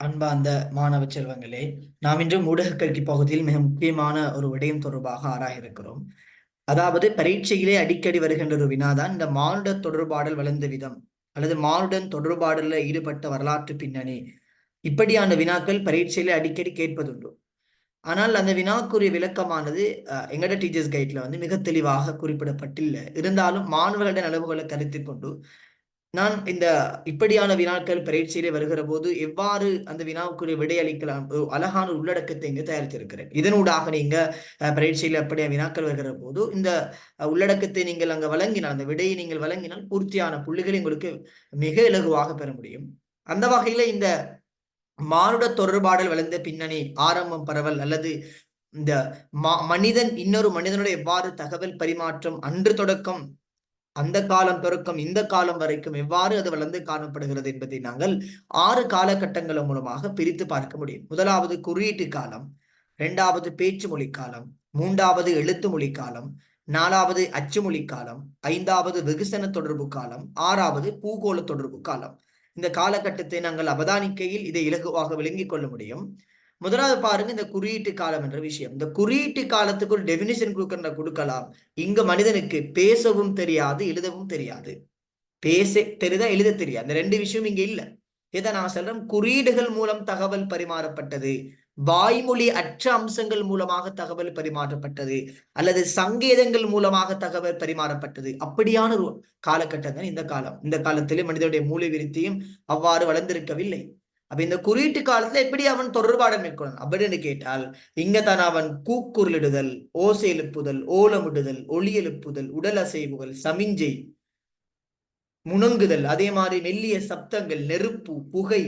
அன்பார்ந்த மாணவ செல்வங்களே நாம் இன்று ஊடக கல்வி பகுதியில் மிக முக்கியமான ஒரு விடயம் தொடர்பாக ஆராய இருக்கிறோம் அதாவது பரீட்சையிலே அடிக்கடி வருகின்ற ஒரு வினாதான் இந்த மானுட தொடர்பாடல் வளர்ந்த விதம் அல்லது மானுடன் தொடர்பாடலில் ஈடுபட்ட வரலாற்று பின்னணி. இப்படியான வினாக்கள் பரீட்சையிலே அடிக்கடி கேட்பதுண்டு. ஆனால் அந்த வினாக்குரிய விளக்கமானது எங்கட டீச்சர்ஸ் கைட்ல வந்து மிக தெளிவாக குறிப்பிடப்பட்டில்லை. இருந்தாலும் மாணவர்களிடம் அளவுகளை கருத்தில் கொண்டு நான் இந்த இப்படியான வினாக்கள் பரீட்சையிலே வருகிற போது எவ்வாறு அந்த வினாவுக்குரிய விடையளிக்கலாம்? அழகான உள்ளடக்கத்தை இங்கு தயாரித்திருக்கிறேன். இதனூடாக நீங்க பரீட்சையில் அப்படியே வினாக்கள் வருகிற போது இந்த உள்ளடக்கத்தை நீங்கள் அங்க வழங்கினால் அந்த விடையை நீங்கள் வழங்கினால் பூர்த்தியான புள்ளிகளை உங்களுக்கு மிக இலகுவாக பெற முடியும். அந்த வகையில இந்த மானுட தொடர்பாடல் வளர்ந்த பின்னணி ஆரம்பம் பரவல் அல்லது இந்த மனிதன் இன்னொரு மனிதனுடைய எவ்வாறு தகவல் பரிமாற்றம் அன்று தொடக்கம் அந்த காலம் தொடக்கம் இந்த காலம் வரைக்கும் எவ்வாறு அது வளர்ந்து காணப்படுகிறது என்பதை நாங்கள் ஆறு காலகட்டங்கள் மூலமாக பிரித்து பார்க்க முடியும். முதலாவது குறியீட்டு காலம் இரண்டாவது பேச்சு மொழி காலம் மூன்றாவது எழுத்து மொழி காலம் நாலாவது அச்சுமொழி காலம் ஐந்தாவது வெகுசன தொடர்பு காலம் ஆறாவது பூகோள தொடர்பு காலம். இந்த காலகட்டத்தை நாங்கள் அவதானிக்கையில் இதை இலகுவாக விளங்கிக் கொள்ள முடியும். முதலாவது பாருங்க இந்த குறியீட்டு காலம் என்ற விஷயம். இந்த குறியீட்டு காலத்துக்கு ஒரு டெபினிஷன் கொடுக்கற கொடுக்கலாம். இங்க மனிதனுக்கு பேசவும் தெரியாது எழுதவும் தெரியாது. பேச தெரியுதா எழுத தெரியாது. இந்த ரெண்டு விஷயம் இங்க இல்ல. இதை நான் சொல்றேன் குறியீடுகள் மூலம் தகவல் பரிமாறப்பட்டது வாய்மொழி அற்ற அம்சங்கள் மூலமாக தகவல் பரிமாறப்பட்டது அல்லது சங்கேதங்கள் மூலமாக தகவல் பரிமாறப்பட்டது. அப்படியான ஒரு காலகட்டம் இந்த காலம். இந்த காலத்திலே மனிதனுடைய மூளை விருத்தியும் அவ்வாறு வளர்ந்திருக்கவில்லை. அப்ப இந்த குறியீட்டு காலத்துல எப்படி அவன் தொடர்பாடம் மேற்கொள்ளணும் அப்படின்னு கேட்டால் இங்கதான் அவன் கூக்குரலிடுதல் ஓசை எழுப்புதல் ஓலமிடுதல் ஒளி எழுப்புதல் உடல் அசைவுகள் சமிஞ்சை முணங்குதல் அதே மாதிரி மெல்லிய சப்தங்கள் நெருப்பு புகை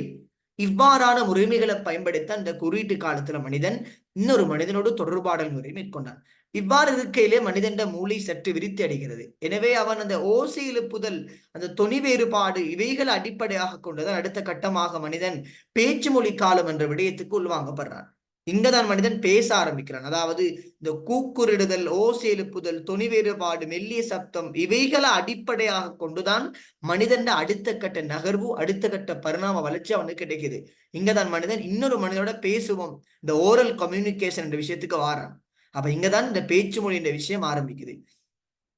இவ்வாறான முறைமைகளை பயன்படுத்த அந்த குறியீட்டு காலத்துல மனிதன் இன்னொரு மனிதனோடு தொடர்பாடல் முறை மேற்கொண்டான். இவ்வாறு இருக்கையிலே மனிதன் மூளை சற்று விரித்து அடைகிறது. எனவே அவன் அந்த ஓசை எழுப்புதல் அந்த தொனி வேறுபாடு இவைகளை அடிப்படையாக கொண்டதான் அடுத்த கட்டமாக மனிதன் பேச்சு மொழி காலம் என்ற விடயத்துக்கு உள்வாங்கப்படுறான். இங்கதான் மனிதன் பேச ஆரம்பிக்கிறான். அதாவது இந்த கூக்குரிடுதல் ஓசை எழுப்புதல் துணி வேறுபாடு மெல்லிய சப்தம் இவைகளை அடிப்படையாக கொண்டுதான் மனிதன் அடுத்த கட்ட நகர்வு அடுத்த கட்ட பரிணாம வளர்ச்சி அவனுக்கு கிடைக்குது. இங்கதான் மனிதன் இன்னொரு மனிதனோட பேசுவோம். இந்த ஓரல் கம்யூனிகேஷன் என்ற விஷயத்துக்கு வாரான். அப்ப இங்கதான் இந்த பேச்சு மொழி என்ற விஷயம் ஆரம்பிக்குது.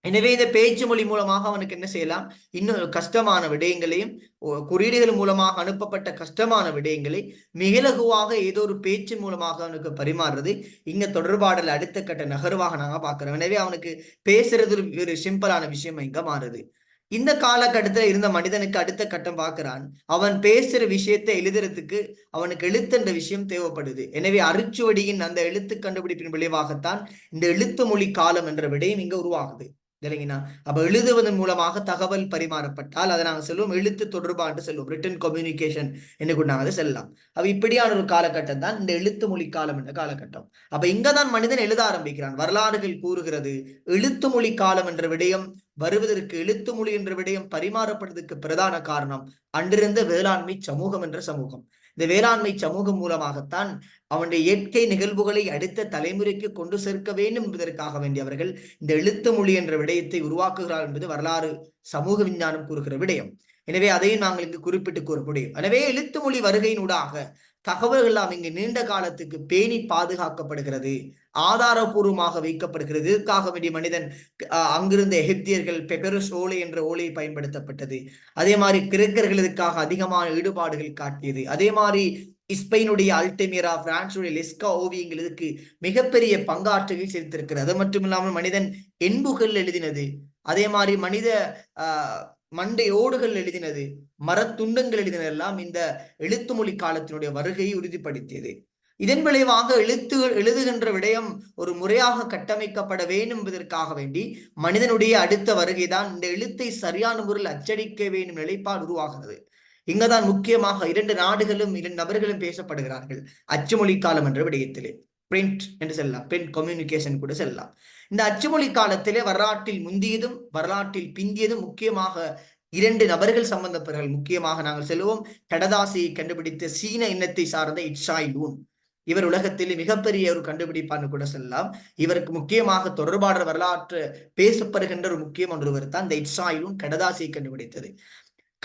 எனவே இந்த பேச்சு மொழி மூலமாக அவனுக்கு என்ன செய்யலாம்? இன்னும் கஷ்டமான விடயங்களையும் குறியீடுகள் மூலமாக அனுப்பப்பட்ட கஷ்டமான விடயங்களை மிகலகுவாக ஏதோ ஒரு பேச்சு மூலமாக அவனுக்கு பரிமாறுறது. இங்க தொடர்பாடல் அடுத்த கட்ட நகர்வாக நாங்க பாக்குறோம் எனவே அவனுக்கு பேசுறது ஒரு சிம்பிளான விஷயம் இங்க மாறுது. இந்த காலகட்டத்துல இருந்த மனிதனுக்கு அடுத்த கட்டம் பார்க்கிறான். அவன் பேசுற விஷயத்தை எழுதுறதுக்கு அவனுக்கு எழுத்துன்ற விஷயம் தேவைப்படுது. எனவே அரிச்சுவடியின் அந்த எழுத்து கண்டுபிடிப்பின் விளைவாகத்தான் இந்த எழுத்து மொழி காலம் என்ற விடயம் இங்க உருவாகுது. இல்லைங்கண்ணா அப்ப எழுதுவதன் மூலமாக தகவல் பரிமாறப்பட்டால் அதை நாங்கள் செல்வோம் எழுத்து தொடர்பாண்டு செல்வோம். ரிட்டன் கம்யூனிகேஷன் என்று கொண்டாங்க செல்லலாம். அப்ப இப்படியான ஒரு காலகட்டம் தான் இந்த எழுத்து மொழி காலம் என்ற காலகட்டம். அப்ப இங்கதான் மனிதன் எழுத ஆரம்பிக்கிறான். வரலாறுகள் கூறுகிறது எழுத்து மொழி காலம் என்ற விடயம் வருவதற்கு எழுத்து மொழி என்ற விடயம் பரிமாறப்படுவதற்கு பிரதான காரணம் அன்றிருந்த வேளாண்மை சமூகம் என்ற சமூகம். இந்த வேளாண்மை சமூகம் மூலமாகத்தான் அவனுடைய இயற்கை நிகழ்வுகளை அடுத்த தலைமுறைக்கு கொண்டு சேர்க்க வேண்டும் என்பதற்காக வேண்டியவர்கள் இந்த எழுத்து மொழி என்ற விடயத்தை உருவாக்குகிறார் என்பது வரலாறு சமூக விஞ்ஞானம் கூறுகிற விடயம். எனவே அதையும் நாங்கள் இங்கு குறிப்பிட்டு கூற முடியும். எனவே எழுத்து மொழி வருகையினூடாக தகவல்கள் எல்லாம் இங்கு நீண்ட காலத்துக்கு பேணி பாதுகாக்கப்படுகிறது. ஆதாரபூர்வமாக வைக்கப்படுகிறது. இதற்காக வேண்டிய மனிதன் அங்கிருந்த எகிப்தியர்கள் பெபெருஸ் ஓலை என்ற ஓலை பயன்படுத்தப்பட்டது. அதே மாதிரி கிரேக்கர்கள் இதற்காக அதிகமான ஈடுபாடுகள் காட்டியது. அதே மாதிரி ஸ்பெயினுடைய அல்டெமிரா பிரான்சுடைய லெஸ்கா ஓவியங்கள் இதுக்கு மிகப்பெரிய பங்காற்றுகள் செலுத்திருக்கிறது அது மட்டும் இல்லாமல் மனிதன் என்புகள் எழுதினது. அதே மாதிரி மனித ஆஹ் மண்டை ஓடுகள் எழுதினது மரத்துண்டங்கள் எழுதினது எல்லாம் இந்த எழுத்து மொழி காலத்தினுடைய வருகையை உறுதிப்படுத்தியது. இதன் விளைவாக எழுத்து எழுதுகின்ற விடயம் ஒரு முறையாக கட்டமைக்கப்பட வேண்டும் என்பதற்காக வேண்டி மனிதனுடைய அடுத்த வருகைதான் இந்த எழுத்தை சரியான முறையில் அச்சடிக்க வேண்டும் நிலைப்பாடு உருவாகிறது. இங்கதான் முக்கியமாக இரண்டு நாடுகளும் இரண்டு நபர்களும் பேசப்படுகிறார்கள். அச்சுமொழி காலம் என்ற விடயத்திலே. பிரிண்ட் என்று செல்லலாம். பிரிண்ட் கம்யூனிகேஷன் கூட செல்லலாம். இந்த அச்சுமொழி காலத்திலே வரலாற்றில் முந்தியதும் வரலாற்றில் பிந்தியதும் முக்கியமாக இரண்டு நபர்கள் சம்பந்தப்பவர்கள் முக்கியமாக நாங்கள் செல்வோம். கடதாசியை கண்டுபிடித்த சீன இனத்தை சார்ந்த இட்ஷாய் லூன். இவர் உலகத்தில் மிகப்பெரிய ஒரு கண்டுபிடிப்பான்னு கூட சொல்லலாம். இவருக்கு முக்கியமாக தொடர்பாடுற வரலாற்று பேசப்படுகின்ற ஒரு முக்கியம் ஒன்றுவர் தான் இந்த இட்சாயிலும் கடதாசியை கண்டுபிடித்தது.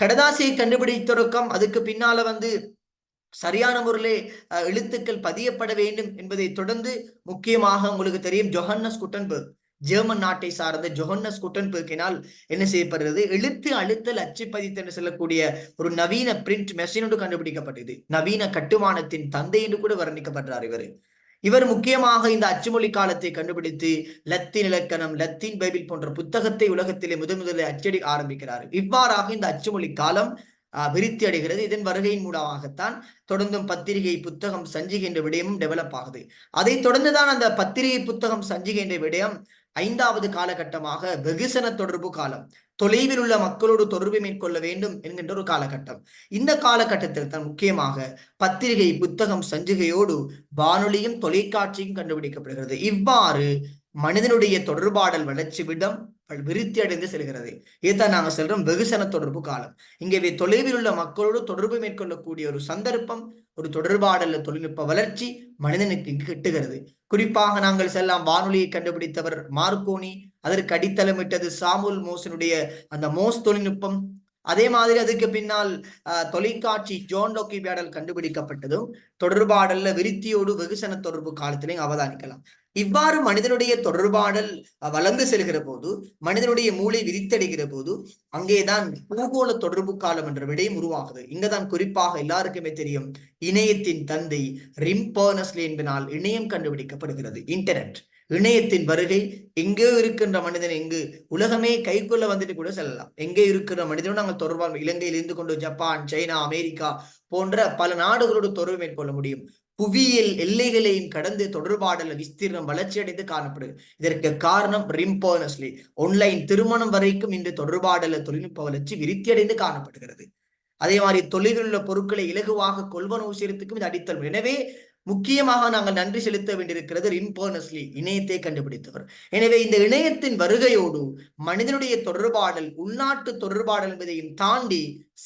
கடதாசியை கண்டுபிடித்தொடக்கம் அதுக்கு பின்னால வந்து சரியான முறையிலே எழுத்துக்கள் பதியப்பட வேண்டும் என்பதை தொடர்ந்து முக்கியமாக உங்களுக்கு தெரியும். ஜொஹன்னஸ் குட்டன்பர்க். ஜெர்மன் நாட்டை சார்ந்த ஜொஹன்னஸ் குட்டன்பர்க்கினால் என்ன செய்யப்படுகிறது? எழுத்து அழுத்தல் அச்சுப்பதித்து என்று சொல்லக்கூடிய ஒரு நவீன பிரிண்ட் மெஷினோடு கண்டுபிடிக்கப்பட்டது. நவீன கட்டுமானத்தின் தந்தை என்று கூட வர்ணிக்கப்படுறார் இவர். இவர் முக்கியமாக இந்த அச்சுமொழி காலத்தை கண்டுபிடித்து லத்தீன் இலக்கணம் லத்தீன் பைபிள் போன்ற புத்தகத்தை உலகத்திலே முதன் முதலில் அச்சடி ஆரம்பிக்கிறார். இவ்வாறாக இந்த அச்சுமொழி காலம் விருத்தி அடைகிறது. இதன் வருகையின் மூலமாகத்தான் தொடர்ந்தும் பத்திரிகை புத்தகம் சஞ்சிகை என்ற விடயமும் டெவலப் ஆகுது. அதை தொடர்ந்துதான் அந்த பத்திரிகை புத்தகம் சஞ்சிகை என்ற விடயம் ஐந்தாவது காலகட்டமாக வெகுசன தொடர்பு காலம் தொலைவில் உள்ள மக்களோடு தொடர்பு மேற்கொள்ள வேண்டும் என்கின்ற ஒரு காலகட்டம். இந்த காலகட்டத்தில் தான் முக்கியமாக பத்திரிகை புத்தகம் சஞ்சிகையோடு வானொலியும் தொலைக்காட்சியும் கண்டுபிடிக்கப்படுகிறது. இவ்வாறு மனிதனுடைய தொடர்பாடல் வளர்ச்சி விடம் விருத்தி அடைந்து செல்கிறது. இதுதான் நாங்கள் சொல்றோம் வெகுசன தொடர்பு காலம். இங்கே தொலைவில் உள்ள மக்களோடு தொடர்பு மேற்கொள்ளக்கூடிய ஒரு சந்தர்ப்பம் ஒரு தொடர்பாடல்ல தொழில்நுட்ப வளர்ச்சி மனிதனுக்கு கிட்டுகிறது குறிப்பாக நாங்கள் செல்லாம் வானொலியை கண்டுபிடித்தவர் மார்க்கோனி அதற்கு அடித்தளமிட்டது சாமுல் மோசனுடைய அந்த மோஸ் தொழில்நுட்பம். அதே மாதிரி அதுக்கு பின்னால் தொலைக்காட்சி ஜோன் டோக்கி பேடல் கண்டுபிடிக்கப்பட்டதும் தொடர்பாடல்ல விருத்தியோடு வெகுசன தொடர்பு காலத்திலையும் அவதானிக்கலாம். இவ்வாறு மனிதனுடைய தொடர்பாடல் வளர்ந்து செல்கிற போது மனிதனுடைய மூளை விரித்தடைகிற போது அங்கேதான் பூகோள தொடர்பு காலம் என்ற விடயம் உருவாகுது. இங்கதான் குறிப்பாக எல்லாருக்குமே தெரியும் இணையத்தின் தந்தை ரிம்பர்னஸ்லி என்பதனால் இணையம் கண்டுபிடிக்கப்படுகிறது இன்டர்நெட். இணையத்தின் வருகை எங்கே இருக்கின்ற மனிதன் எங்கு உலகமே கைக்குள்ள வந்துட்டு கூட செல்லலாம். எங்கே இருக்கிற மனிதனும் நாங்கள் தொடர்பாக இலங்கையில் இருந்து கொண்டு ஜப்பான் சைனா அமெரிக்கா போன்ற பல நாடுகளோடு தொடர்பு மேற்கொள்ள முடியும். புவியியல் எல்லைகளையும் கடந்து தொடர்பாடல விஸ்தீர்ணம் வளர்ச்சி அடைந்து காணப்படுது இதற்கு காரணம் ரிம்போனஸ்லி ஒன்லைன் திருமணம் வரைக்கும் இன்று தொடர்பாடல தொழில்நுட்ப வளர்ச்சி விருத்தி அடைந்து காணப்படுகிறது. அதே மாதிரி தொழிலில் உள்ள பொருட்களை இலகுவாக கொள்வனவு செய்யறதுக்கும் இது அடித்தல். எனவே முக்கியமாக நாங்கள் நன்றி செலுத்த வேண்டியிருக்கிறது இன்பர்னஸ்லி இணையத்தை கண்டுபிடித்தவர். எனவே இந்த இணையத்தின் வருகையோடு மனிதனுடைய தொடர்பாடல் உள்நாட்டு தொடர்பாடல் என்பதையும் தாண்டி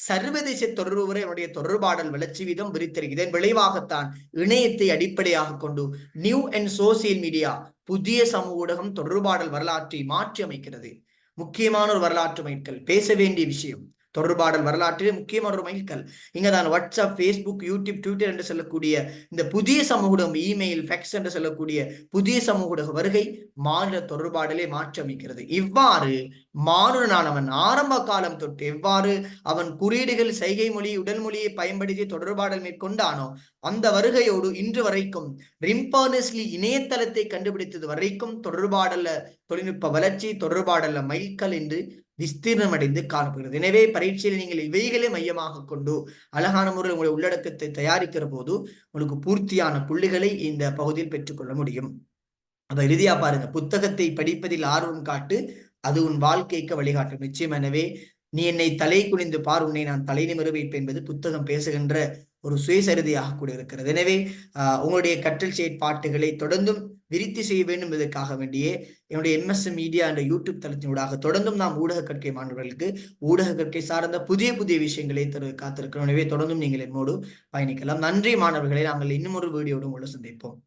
சர்வதேச தொடர்பு வரை அவனுடைய தொடர்பாடல் வளர்ச்சி வீதம் விரித்திருக்கு இதன் விளைவாகத்தான் இணையத்தை அடிப்படையாக கொண்டு நியூ அண்ட் சோசியல் மீடியா புதிய சமூக ஊடகம் தொடர்பாடல் வரலாற்றை மாற்றி அமைக்கிறது முக்கியமான ஒரு வரலாற்று மைட்கள் பேச வேண்டிய விஷயம் தொடர்பாடல் வரலாற்றிலே முக்கியமான ஒரு மைல்கல். இங்க தான் வாட்ஸ்அப் ஃபேஸ்புக் யூடியூப் ட்விட்டர் என்று சொல்லக்கூடிய இந்த புதிய சமூகம் இமெயில் ஃபெக்ஸ் என்று சொல்லக்கூடிய புதிய சமூக வருகை மாநில தொடர்பாடலே மாற்றமைக்கிறது இவ்வாறு மானுடனானவன் ஆரம்ப காலம் தொட்டு எவ்வாறு அவன் குறியீடுகள் சைகை மொழி உடல் மொழியை பயன்படுத்தி தொடர்பாடல் மேற்கொண்டானோ அந்த வருகையோடு இன்று வரைக்கும் ரிம்பானஸ்லி இணையதளத்தை கண்டுபிடித்தது வரைக்கும் தொடர்பாடல தொழில்நுட்ப வளர்ச்சி தொடர்பாடல்ல மைல்கல் என்று விஸ்தீர்ணமடைந்து காணப்படுகிறது. எனவே பரீட்சையில் நீங்கள் இவைகளை மையமாக கொண்டு அழகான முறையில் உங்களுடைய உள்ளடக்கத்தை தயாரிக்கிற போது உங்களுக்கு பூர்த்தியான புள்ளிகளை இந்த பகுதியில் பெற்றுக்கொள்ள முடியும். அப்ப இறுதியா பாருங்க புத்தகத்தை படிப்பதில் ஆர்வம் காட்டு அது உன் வாழ்க்கைக்கு வழிகாட்டும். நிச்சயம். எனவே நீ என்னை தலை குனிந்து பார் உன்னை நான் தலை நிமிர வைப்பேன் என்பது புத்தகம் பேசுகின்ற ஒரு சுயசரிதியாக கூட இருக்கிறது. எனவே உங்களுடைய கற்றல் செயற்பாட்டுகளை தொடர்ந்தும் விருத்தி செய்ய வேண்டும் என்பதற்காக வேண்டியே என்னுடைய எம்எஸ் மீடியா என்ற யூடியூப் தளத்தினூடாக தொடர்ந்தும் நாம் ஊடக கற்கை மாணவர்களுக்கு ஊடக கற்கை சார்ந்த புதிய புதிய விஷயங்களை தரு காத்திருக்கிறோம். எனவே தொடர்ந்தும் நீங்கள் என்னோடு பயணிக்கலாம். நன்றி மாணவர்களை. நாங்கள் இன்னும் ஒரு வீடியோடு உள்ள சந்திப்போம்.